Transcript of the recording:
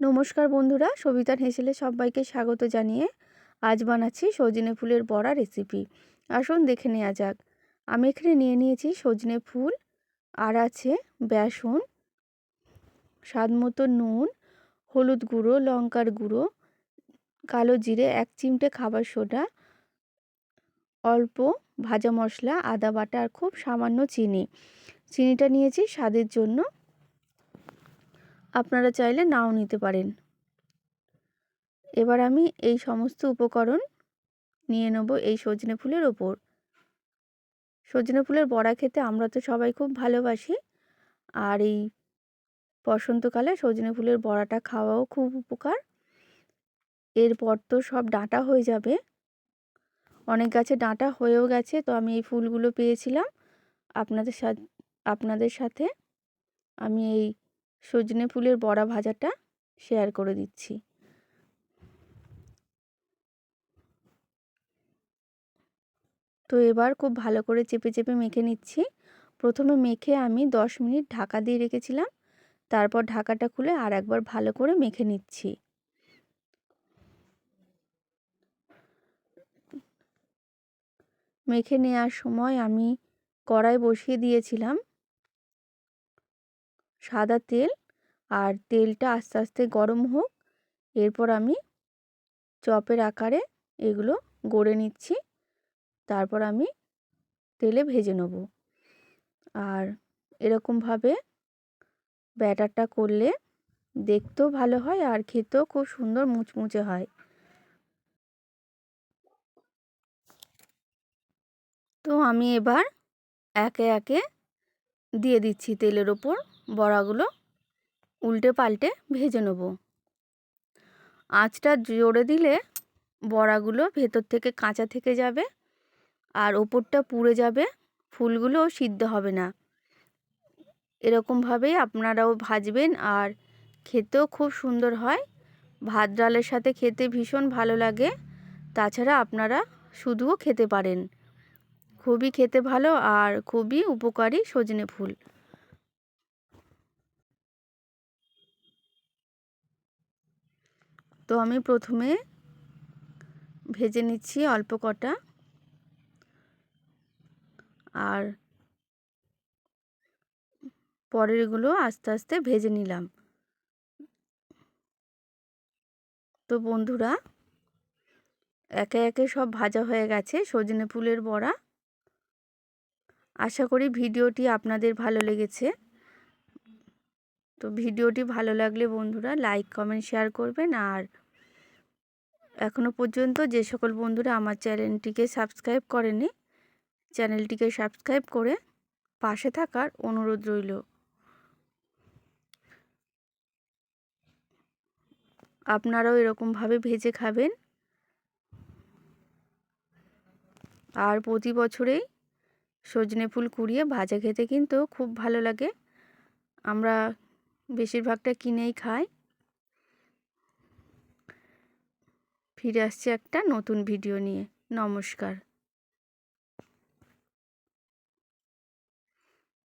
নমস্কার বন্ধুরা, সবিতার হেসেলে সবাইকে স্বাগত জানিয়ে আজ বানাচ্ছি সজনে ফুলের বড়া রেসিপি আসুন দেখে নেওয়া যাক। আমি এখানে নিয়ে নিয়েছি সজনে ফুল, আর আছে বেসন, স্বাদ মতো নুন, হলুদ গুঁড়ো, লঙ্কার গুঁড়ো, কালো জিরে, এক চিমটে খাবার সোডা, অল্প ভাজা মশলা, আদা বাটা, আর খুব সামান্য চিনি। চিনিটা নিয়েছি স্বাদের জন্য। আপনারা চাইলে নাও নিতে পারেন। এবার আমি এই সমস্ত উপকরণ নিয়ে নেব এই সজনে ফুলের ওপর। সজনে ফুলের বড়া খেতে আমরা তো সবাই খুব ভালোবাসি। আর এই বসন্তকালে সজনে ফুলের বড়াটা খাওয়াও খুব উপকার। এরপর তো সব ডাঁটা হয়ে যাবে। অনেক গাছে ডাঁটা হয়েও গেছে, তো আমি এই ফুলগুলো পেয়েছিলাম। আপনাদের সাথে আপনাদের সাথে আমি এই সজনে ফুলের বড়া ভাজাটা শেয়ার করে দিচ্ছি। তো এবার খুব ভালো করে চেপে চেপে মেখে নিচ্ছি। প্রথমে মেখে আমি দশ মিনিট ঢাকা দিয়ে রেখেছিলাম। তারপর ঢাকাটা খুলে আর একবার ভালো করে মেখে নিচ্ছি। মেখে নেওয়ার সময় আমি কড়াই বসিয়ে দিয়েছিলাম। সাদা তেল আর তেলটা আস্তে আস্তে গরম হোক। এরপর আমি চপের আকারে এগুলো গড়ে নিচ্ছি। তারপর আমি তেলে ভেজে নেব। আর এরকমভাবে ব্যাটারটা করলে দেখতেও ভালো হয় আর খেতেও খুব সুন্দর মুচমুচে হয়। তো আমি এবার একে একে দিয়ে দিচ্ছি তেলের ওপর। বড়াগুলো উল্টে পাল্টে ভেজে নেব। আঁচটা জোরে দিলে বড়াগুলো ভেতর থেকে কাঁচা থেকে যাবে আর ওপরটা পুড়ে যাবে ফুলগুলোও সিদ্ধ হবে না। এরকমভাবেই আপনারাও ভাজবেন আর খেতেও খুব সুন্দর হয়। ভাত ডালের সাথে খেতে ভীষণ ভালো লাগে, তাছাড়া আপনারা শুধুও খেতে পারেন। খুবই খেতে ভালো আর খুবই উপকারী সজনে ফুল। তো আমি প্রথমে ভেজে নিচ্ছি অল্প কটা। আর পরেরগুলো আস্তে আস্তে ভেজে নিলাম। তো বন্ধুরা, একে একে সব ভাজা হয়ে গেছে, সজনে ফুলের বড়া। আশা করি ভিডিওটি আপনাদের ভালো লেগেছে। তো ভিডিওটি ভালো লাগলে বন্ধুরা লাইক, কমেন্ট, শেয়ার করবেন। আর এখনও পর্যন্ত যে সকল বন্ধুরা আমার চ্যানেলটিকে সাবস্ক্রাইব করেনি, চ্যানেলটিকে সাবস্ক্রাইব করে পাশে থাকার অনুরোধ রইল। আপনারাও এরকমভাবে ভেজে খাবেন। আর প্রতি বছরেই সজনে ফুল কুড়িয়ে ভাজা খেতে কিন্তু খুব ভালো লাগে। আমরা বেশিরভাগটা কিনেই খাই ফিরে আসছি একটা নতুন ভিডিও নিয়ে। নমস্কার।